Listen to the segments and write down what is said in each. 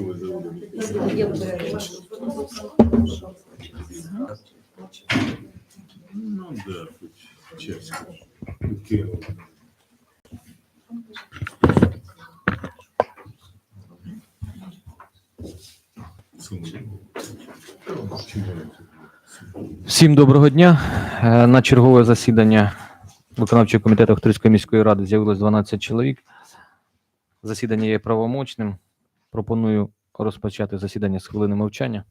Що ви? Ну да, хоч чесно. Всім доброго дня. Е, На чергове засідання виконавчого комітету Охтирської міської ради з'явилось 12 чоловік. Засідання є правомочним. Пропоную розпочати засідання з хвилини мовчання.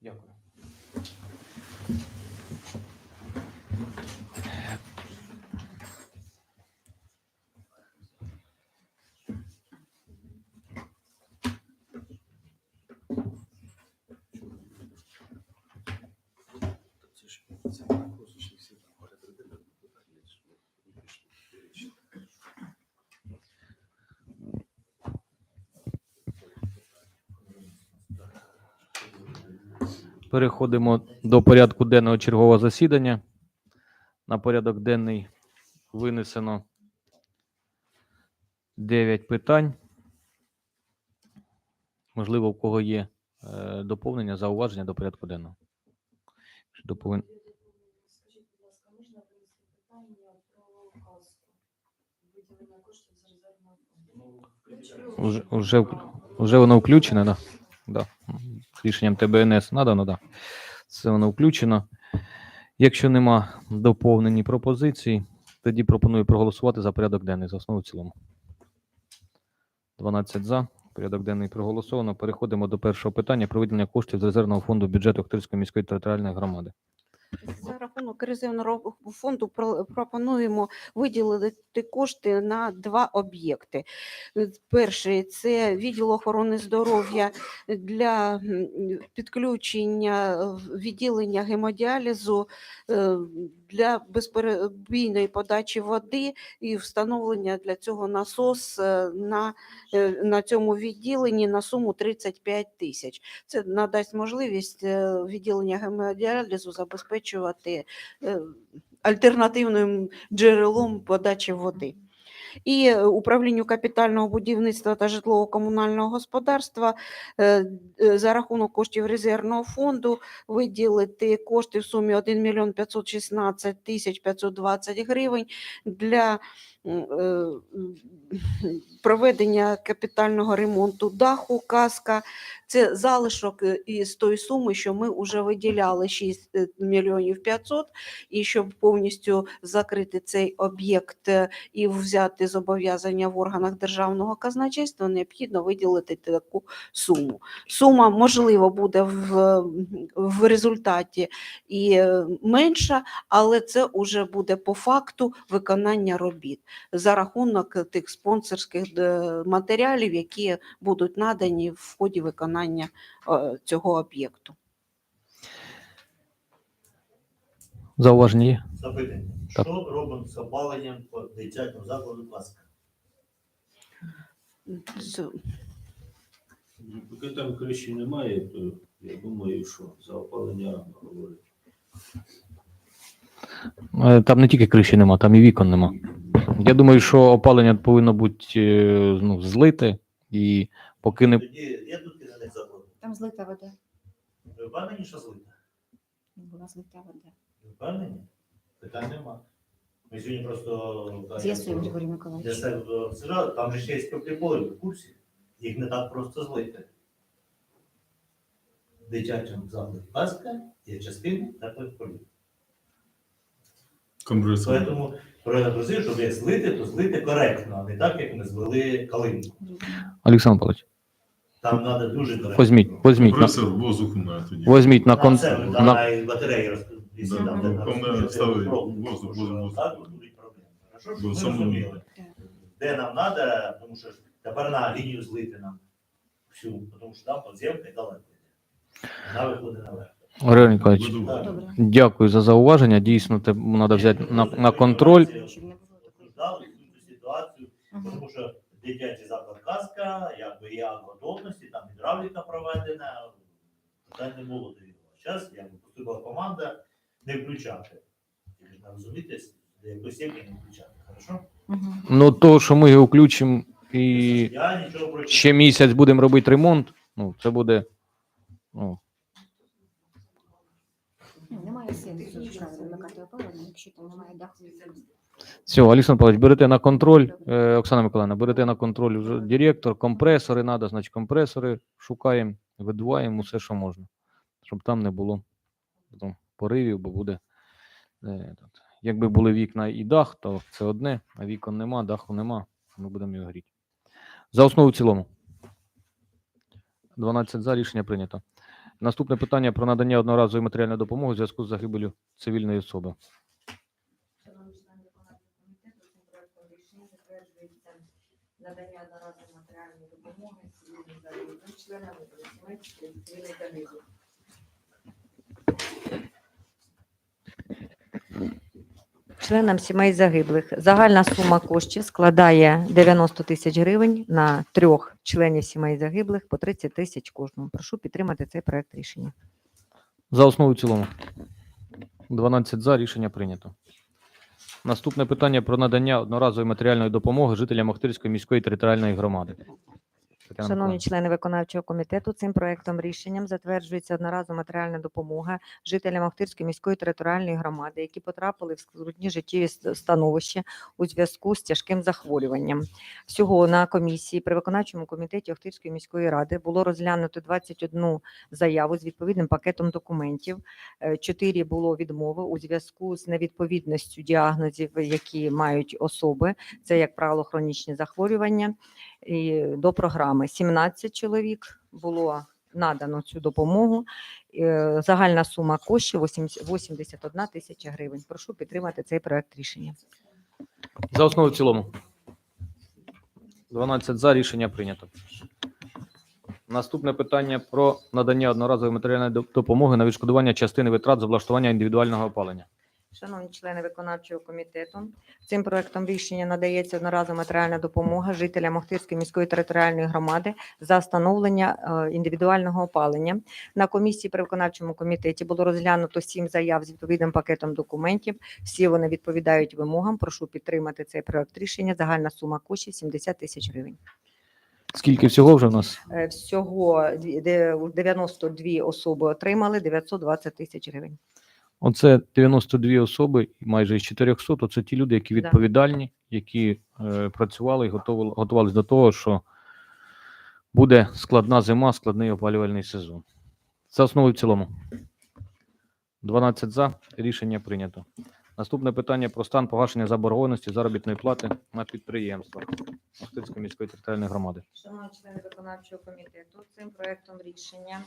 Дякую. Переходимо до порядку денного чергового засідання. На порядок денний винесено 9 питань. Можливо, в кого є е, доповнення, зауваження до порядку денного. Скажіть, будь ласка, можна винести питання про казку? Виділення коштів з резервного фонду. Уже, уже, уже воно включено, да? Да. Рішенням ТБНС надано, да. Це воно включено. Якщо нема доповнені пропозиції, тоді пропоную проголосувати за порядок денний за основу в цілому. 12 за. Порядок денний проголосовано. Переходимо до першого питання про виділення коштів з резервного фонду бюджету Охтирської міської територіальної громади. За рахунок резервного фонду пропонуємо виділити кошти на два об'єкти. Перший це відділ охорони здоров'я для підключення відділення гемодіалізу е, для безперебійної подачі води і встановлення для цього насос е, на, е, на цьому відділенні на суму 35 тисяч. Це надасть можливість відділення гемодіалізу забезпечувати е, альтернативним джерелом подачі води. І е, управлінню капітального будівництва та житлово-комунального господарства е, за рахунок коштів резервного фонду виділити кошти в сумі 1 мільйон 516 тисяч 520 гривень для проведення капітального ремонту даху каска. Це залишок е, із тої суми, що ми вже виділяли 6 е, мільйонів 500, і щоб повністю закрити цей об'єкт е, і взяти зобов'язання в органах державного казначейства, необхідно виділити таку суму. Сума, можливо, буде в, в результаті і менша, але це вже буде по факту виконання робіт за рахунок тих спонсорських матеріалів, які будуть надані в ході виконання е, цього об'єкту. Зауваження є? Запитання. Так. Що робимо з опаленням по дитячому закладу? З- Ну, Поки там криші немає, то я думаю, що за опалення рано говорити. Е, Там не тільки криші нема, там і вікон нема. Я думаю, що опалення повинно бути е, ну, злите, і поки не Тоді є тут. Там злита вода. Ви впевнені, що злита? Була злита вода. Ви впевнені? Питань нема. Ми сьогодні просто З'ясуємо, Григорій для Миколаївич. себе обсуждали, там же ще є спектиполі в курсі. Їх не так просто злити. В дитячому закладі класка є частини теплих полів. Я просив, щоб як злити, то злити коректно, а не так, як ми злили калинку. Олександр Павлович, Там треба дуже коректно. візьміть, візьміть, на, Компресор воздуху на тоді. візьміть на, На кон, це, на, на батареї роз- якщо Да, там, ну, де там на- не ставить воздух, воздух. так будуть проблеми. Хорошо, щоб ми розуміли, де нам треба, тому що тепер на лінію злити нам всю, тому що там подземка і далеко. Вона виходить наверх. Григорій Ніколаївич, дякую за зауваження. Дійсно, треба взяти на, на контроль. Ситуацію, тому що дитячий заклад казка, якби акт готовності, там гідравліка проведена, питань не було до відома. Зараз якби поступила команда не включати. Не розумієте, до якої степені не включати, хорошо? Ну, то, що ми його включимо і Я нічого ще місяць будемо робити ремонт, ну, це буде. Ну, Немає сенсу звичайно вимикати опалення, якщо там немає даху. Все, Олександр Павлович, берете на контроль, е, Оксана Миколаївна, берете на контроль вже директор, компресори, треба, значить, компресори шукаємо, видуваємо все, що можна, щоб там не було потім поривів, бо буде. Е, тут. Якби були вікна і дах, то це одне, а вікон нема, даху нема, ми будемо його гріти. За основу в цілому. 12 за рішення прийнято. Наступне питання про надання одноразової матеріальної допомоги у зв'язку з загибелью цивільної особи. Шановні члени виконавчого комітету, цим проектом рішення затверджується надання одноразової матеріальної допомоги загиблим членам сімей загиблих. Загальна сума коштів складає 90 тисяч гривень на трьох членів сімей загиблих по 30 тисяч кожному. Прошу підтримати цей проект рішення. За основу і цілому. 12 за рішення прийнято. Наступне питання про надання одноразової матеріальної допомоги жителям Охтирської міської територіальної громади. Тетяна Шановні Миколаївна. члени виконавчого комітету, цим проектом рішенням затверджується одноразова матеріальна допомога жителям Охтирської міської територіальної громади, які потрапили в скрутні життєві с- становища у зв'язку з тяжким захворюванням. Всього на комісії при виконавчому комітеті Охтирської міської ради було розглянуто 21 заяву з відповідним пакетом документів. Е, Чотири було відмови у зв'язку з невідповідністю діагнозів, які мають особи. Це, як правило, хронічні захворювання і до програми. 17 чоловік було надано цю допомогу. Е, Загальна сума коштів 80 81 тисяча гривень. Прошу підтримати цей проект рішення. За основу в цілому. 12 за рішення прийнято. Наступне питання про надання одноразової матеріальної допомоги на відшкодування частини витрат з облаштування індивідуального опалення. Шановні члени виконавчого комітету, цим проектом рішення надається одноразова матеріальна допомога жителям Охтирської міської територіальної громади за встановлення е, індивідуального опалення. На комісії при виконавчому комітеті було розглянуто сім заяв з відповідним пакетом документів. Всі вони відповідають вимогам. Прошу підтримати цей проект рішення. Загальна сума коштів 70 тисяч гривень. Скільки всього вже в нас? Е, Всього дві- 92 особи отримали 920 тисяч гривень. Оце 92 особи, майже із 400, то це ті люди, які відповідальні, які е, працювали і готували, готувалися до того, що буде складна зима, складний опалювальний сезон. За основу і в цілому. 12 за. Рішення прийнято. Наступне питання про стан погашення заборгованості заробітної плати на підприємствах Охтирської міської територіальної громади. Шановні члени виконавчого комітету, цим проектом рішення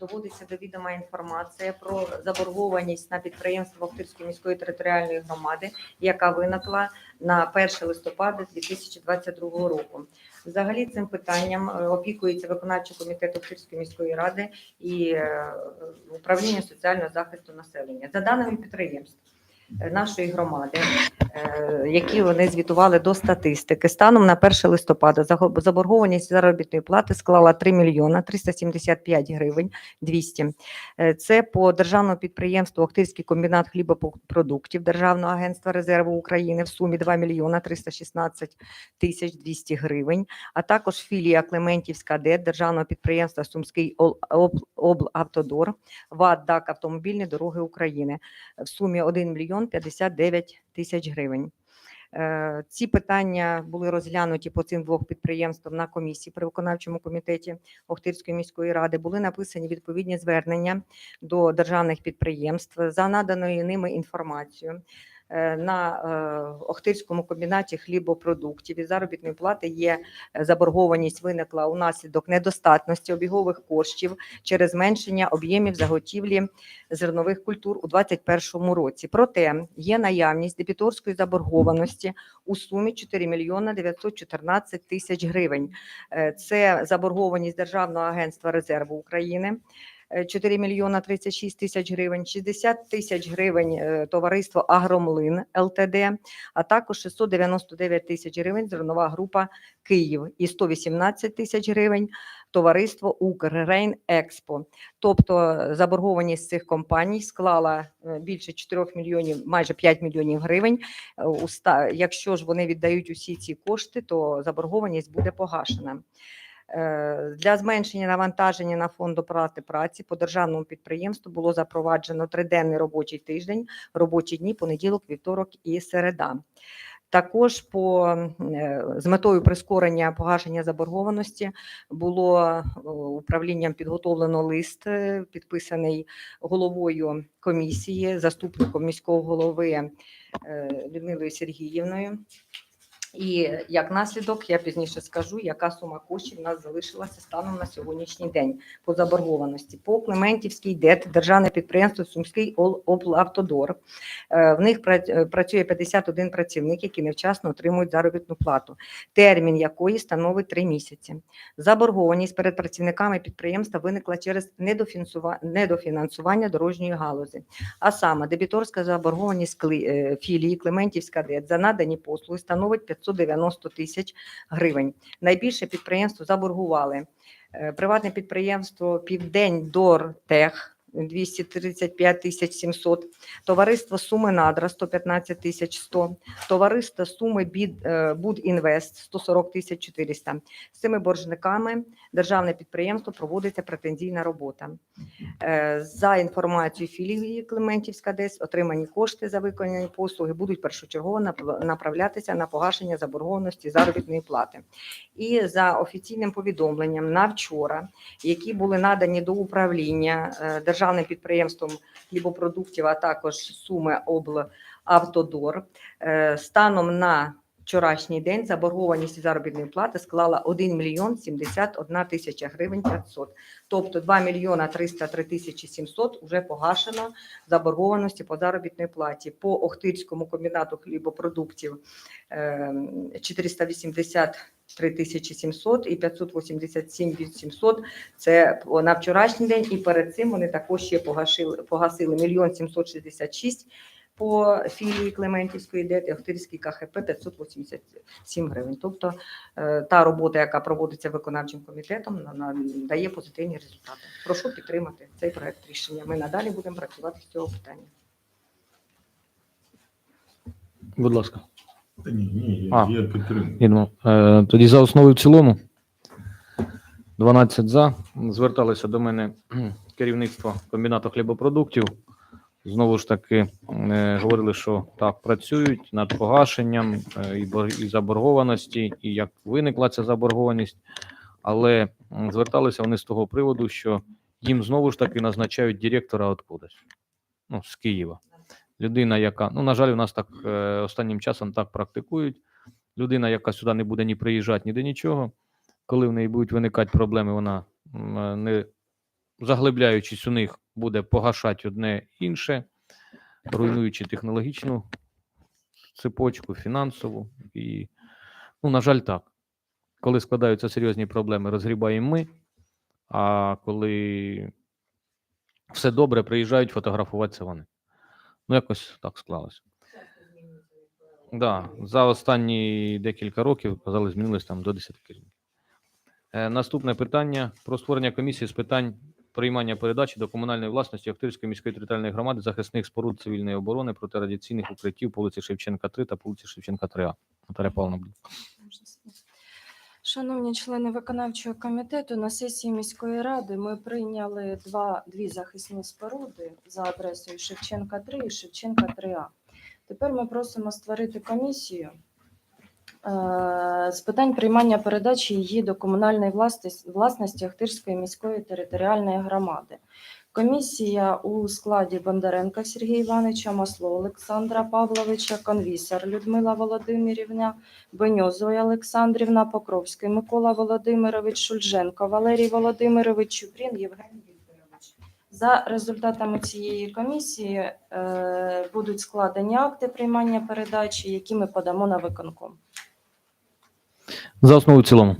доводиться до відома інформація про заборгованість на підприємство Охтирської міської територіальної громади, яка виникла на 1 листопада 2022 року. Взагалі цим питанням е, опікується виконавчий комітет Охтирської міської ради і е, управління соціального захисту населення. За даними підприємств е, нашої громади, е, які вони звітували до статистики. Станом на 1 листопада заборгованість заробітної плати склала 3 мільйона 375 гривень 200. Е, Це по державному підприємству Охтирський комбінат хлібопродуктів Державного агентства резерву України в сумі 2 мільйона 316 тисяч 200 гривень, а також філія Клементівська ДЕД Державного підприємства Сумський облавтодор ВАД ДАК Автомобільні дороги України в сумі 1 мільйон 59 тисяч гривень. Е, Ці питання були розглянуті по цим двох підприємствам на комісії при виконавчому комітеті Охтирської міської ради. Були написані відповідні звернення до державних підприємств за наданою ними інформацією. Е, на е, Охтирському комбінаті хлібопродуктів і заробітної плати є е, заборгованість виникла унаслідок недостатності обігових коштів через зменшення об'ємів заготівлі зернових культур у 2021 році. Проте є наявність дебіторської заборгованості у сумі 4 мільйона 914 тисяч гривень. Це заборгованість Державного агентства резерву України. Е, 4 мільйона 36 тисяч гривень, 60 тисяч гривень е, товариство Агромлин ЛТД, а також 699 тисяч гривень зернова група Київ і 118 тисяч гривень товариство Укррейн Експо. Тобто заборгованість цих компаній склала е, більше 4 мільйонів, майже 5 мільйонів гривень. Е, Якщо ж вони віддають усі ці кошти, то заборгованість буде погашена. Е, Для зменшення навантаження на фонд оплати праці по державному підприємству було запроваджено триденний робочий тиждень, робочі дні, понеділок, вівторок і середа. Також по е, з метою прискорення погашення заборгованості було управлінням підготовлено лист, е, підписаний головою комісії, заступником міського голови Людмилою Сергіївною. І як наслідок, я пізніше скажу, яка сума коштів у нас залишилася станом на сьогоднішній день по заборгованості. По Клементівській ДЕТ, державне підприємство Сумський облавтодор. Е, В них е, працює 51 працівник, які невчасно отримують заробітну плату, термін якої становить 3 місяці. Заборгованість перед працівниками підприємства виникла через недофінансування дорожньої галузі. А саме дебіторська заборгованість е, філії Клементівська ДЕТ за надані послуги становить 590 тисяч гривень. Найбільше підприємство заборгували е, приватне підприємство Південь-Дортех 235 тисяч 700, товариство Суми Надра 115 тисяч 100, товариство Суми е, Будінвест 140 тисяч 400. З цими боржниками державне підприємство проводиться претензійна робота. Е, За інформацією філії Клементівська ДЕС, отримані кошти за виконані послуги будуть першочергово направлятися на погашення заборгованості заробітної плати. І за офіційним повідомленням на вчора, які були надані до управління е, державним підприємством хлібопродуктів, а також суми облавтодор. Е, станом на вчорашній день заборгованість заробітної плати склала 1 мільйон 71 тисяча гривень 500. Тобто 2 мільйона 303 тисячі 700 вже погашено заборгованості по заробітній платі. По Охтирському комбінату хлібопродуктів ем, 480 3700 і 587 від 700 це на вчорашній день, і перед цим вони також ще погашили, погасили 1 766 по філії Клементівської, де Охтирський КХП 587 гривень. Тобто е, та робота, яка проводиться виконавчим комітетом, дає позитивні результати. Прошу підтримати цей проект рішення. Ми надалі будемо працювати з цього питання. Будь ласка. Та ні, ні, А. я, я підтримую. Ідемо. Е, тоді за основу і в цілому. 12 за. Зверталися до мене кхм, керівництво комбінату хлібопродуктів. Знову ж таки, е, говорили, що так, працюють над погашенням е, і, бор- і заборгованості, і як виникла ця заборгованість. Але м, зверталися вони з того приводу, що їм знову ж таки назначають директора откудись, ну, з Києва. Людина, яка, ну, на жаль, у нас так е, останнім часом так практикують людина, яка сюди не буде ні приїжджати, ні до нічого. Коли в неї будуть виникати проблеми, вона е, не заглибляючись у них, буде погашати одне інше, руйнуючи технологічну цепочку, фінансову. І, ну, на жаль, так. Коли складаються серйозні проблеми, розгрібаємо ми. А коли все добре, приїжджають фотографуватися вони. Ну, якось так склалося. Да, за останні декілька років, казали, змінилось там до 10 керівників. Е, наступне питання про створення комісії з питань приймання передачі до комунальної власності Охтирської міської територіальної громади захисних споруд цивільної оборони протирадіаційних укриттів по вулиці Шевченка 3 та по вулиці Шевченка 3А. Наталя Павловна. Шановні члени виконавчого комітету, на сесії міської ради ми прийняли два, дві захисні споруди за адресою Шевченка 3 і Шевченка 3А. Тепер ми просимо створити комісію е, з питань приймання передачі її до комунальної власності, Охтирської міської територіальної громади. Комісія у складі Бондаренка Сергія Івановича, Масло Олександра Павловича, Конвісар Людмила Володимирівна, Беньо Зоя Олександрівна, Покровський Микола Володимирович, Шульженко Валерій Володимирович, Чупрін Євгеній Вікторович. За результатами цієї комісії е, будуть складені акти приймання передачі, які ми подамо на виконком. За основу в цілому.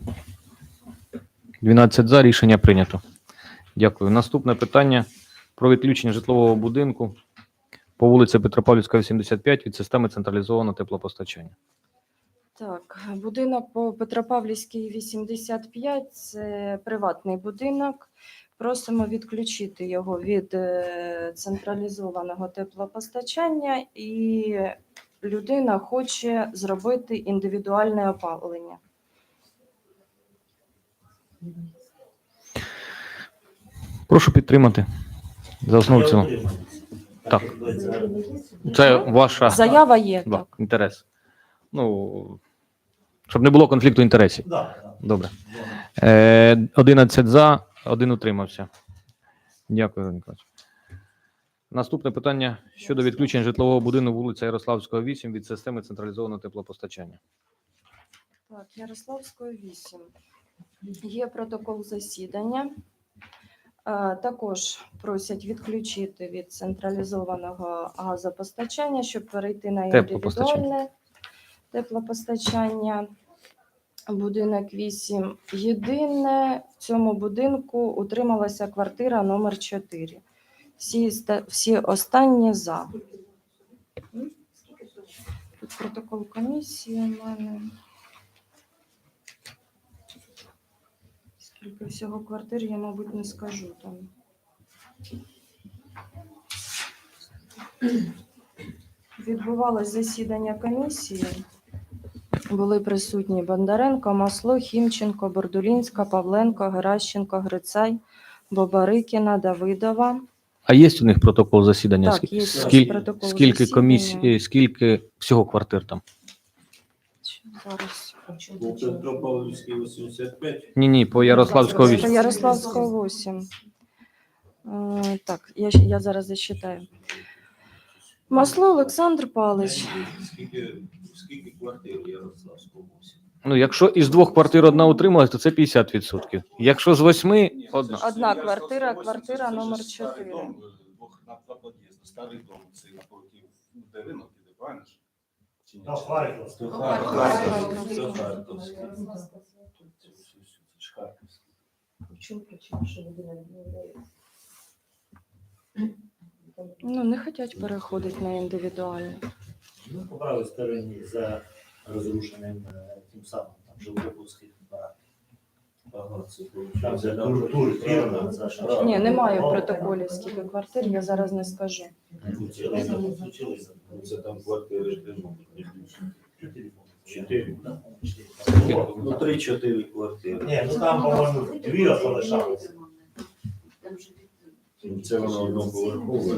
12 за. Рішення прийнято. Дякую. Наступне питання про відключення житлового будинку по вулиці Петропавлівська, 85 від системи централізованого теплопостачання. Так, будинок по Петропавлівській 85 це приватний будинок. Просимо відключити його від е, централізованого теплопостачання, і людина хоче зробити індивідуальне опалення. Прошу підтримати. За основу в цілому. Так. це- ваша Заява є да, так. інтерес. Ну, щоб не було конфлікту інтересів. Добре. Е, 11 за, один утримався. Дякую, Ігор Ніколаївич. Наступне питання щодо відключення житлового будинку вулиця Ярославського, 8 від системи централізованого теплопостачання. Так, Ярославської 8. Є протокол засідання. Е, Також просять відключити від централізованого газопостачання, щоб перейти на індивідуальне теплопостачання. Будинок 8. Єдине, в цьому будинку утрималася квартира номер 4. Всі, всі останні за. Тут протокол комісії у мене. Скільки всього квартир, я, мабуть, не скажу там. Відбувалось засідання комісії. Були присутні Бондаренко, Масло, Хімченко, Бордулінська, Павленко, Геращенко, Грицай, Бобарикіна, Давидова. А є у них протокол засідання? Так, є скіль- протокол скільки засідання. комісій, скільки всього квартир там? Зараз. По Петропавлівській 85. Ні, ні, по Ярославського Це 8. Ярославського 8. Е, Так, я, щ- я зараз зачитаю. Масло Олександр Палич. Скільки, скільки квартир Ярославського 8? Ну, якщо із двох квартир одна утрималась, то це 50%. Якщо з восьми, одна. Одна квартира, квартира номер 4. Двох на два під'їзди. Старий дом, це напроти, де ринок іде, правильно ж? Чи ні? Та Харків. Це Ну. Ну, не хочуть переходити на індивідуальне. Ми по правій стороні за розрушеним е, тим самим там Живополський барак. Ага, це виходить. Ні, немає в протоколі, скільки квартир, я зараз не скажу. Включилися, включилися. Це там квартири. Чотири. Чотири. Да, чотири. Ну, три-чотири квартири. Ні, ну там, по-моєму, дві залишалися. Це воно одноповерхове.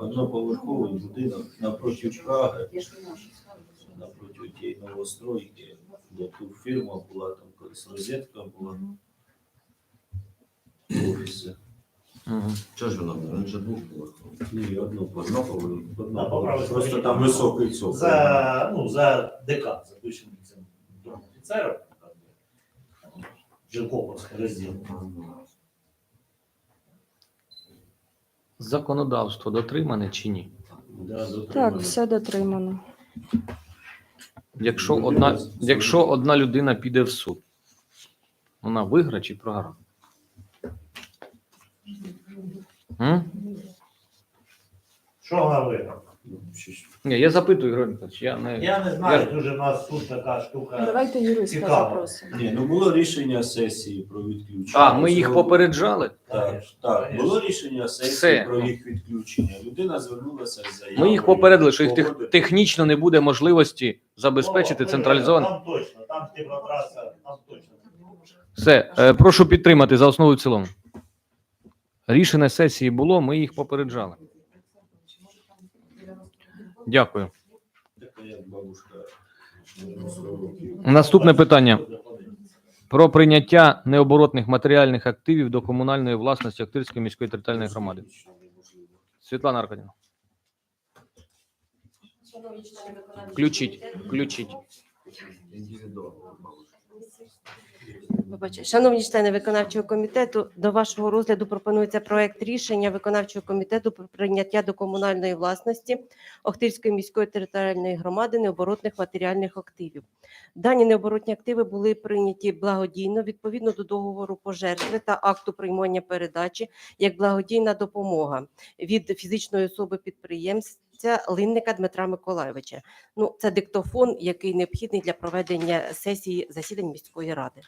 Одноповерховий будинок напроти Праги, напроти тієї новостройки, де тут фірма була, там колись розетка була. Мгм. Чого ж воно? Він же двохповерховий. Ні, одноповерховий. Да, по Просто там високий цоколь. За, ну, за ДК, за бившим цим домом офіцером. Жилкоповський розділ. Законодавство дотримане чи ні? Да, Так, все дотримано. Якщо одна, якщо одна людина піде в суд, вона виграє чи програє? Що вона виграла? Ні, я запитую, Ігор Миколаївич, я не. Я не знаю, дуже в нас тут така штука. Давайте юриста Цікаво. запросимо. Ні, ну було рішення сесії про відключення. А, ми їх Цього- попереджали. Так, так, конечно. було рішення сесії Все. про їх відключення. Людина звернулася з заявою. Ми їх попередили, що їх тех- погодити. технічно не буде можливості забезпечити О, централізовано. Там точно, там теплотраса, там точно. Все, е, прошу підтримати за основу і в цілому. Рішення сесії було, ми їх попереджали. Дякую. Така як бабушка. 100 років. Наступне питання Про прийняття необоротних матеріальних активів до комунальної власності Охтирської міської територіальної громади. Світлана Аркадівна. Включіть, включіть. Шановні члени виконавчого комітету, до вашого розгляду пропонується проект рішення виконавчого комітету про прийняття до комунальної власності Охтирської міської територіальної громади необоротних матеріальних активів. Дані необоротні активи були прийняті благодійно відповідно до договору пожертви та акту приймання передачі як благодійна допомога від фізичної особи підприємця Линника Дмитра Миколайовича. Ну, це диктофон, який необхідний для проведення сесії засідань міської ради.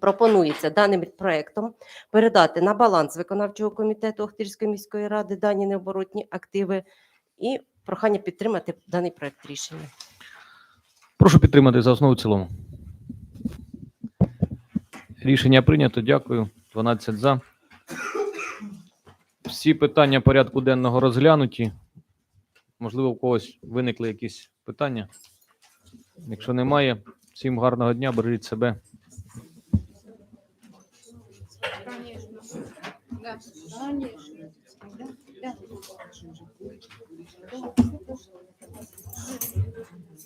Пропонується даним проектом передати на баланс виконавчого комітету Охтирської міської ради дані необоротні активи і прохання підтримати даний проект рішення. Прошу підтримати за основу цілому. Рішення прийнято. Дякую. 12 за. Всі питання порядку денного розглянуті. Можливо, у когось виникли якісь питання. Якщо немає, всім гарного дня, бережіть себе. Да, конечно. Да, да.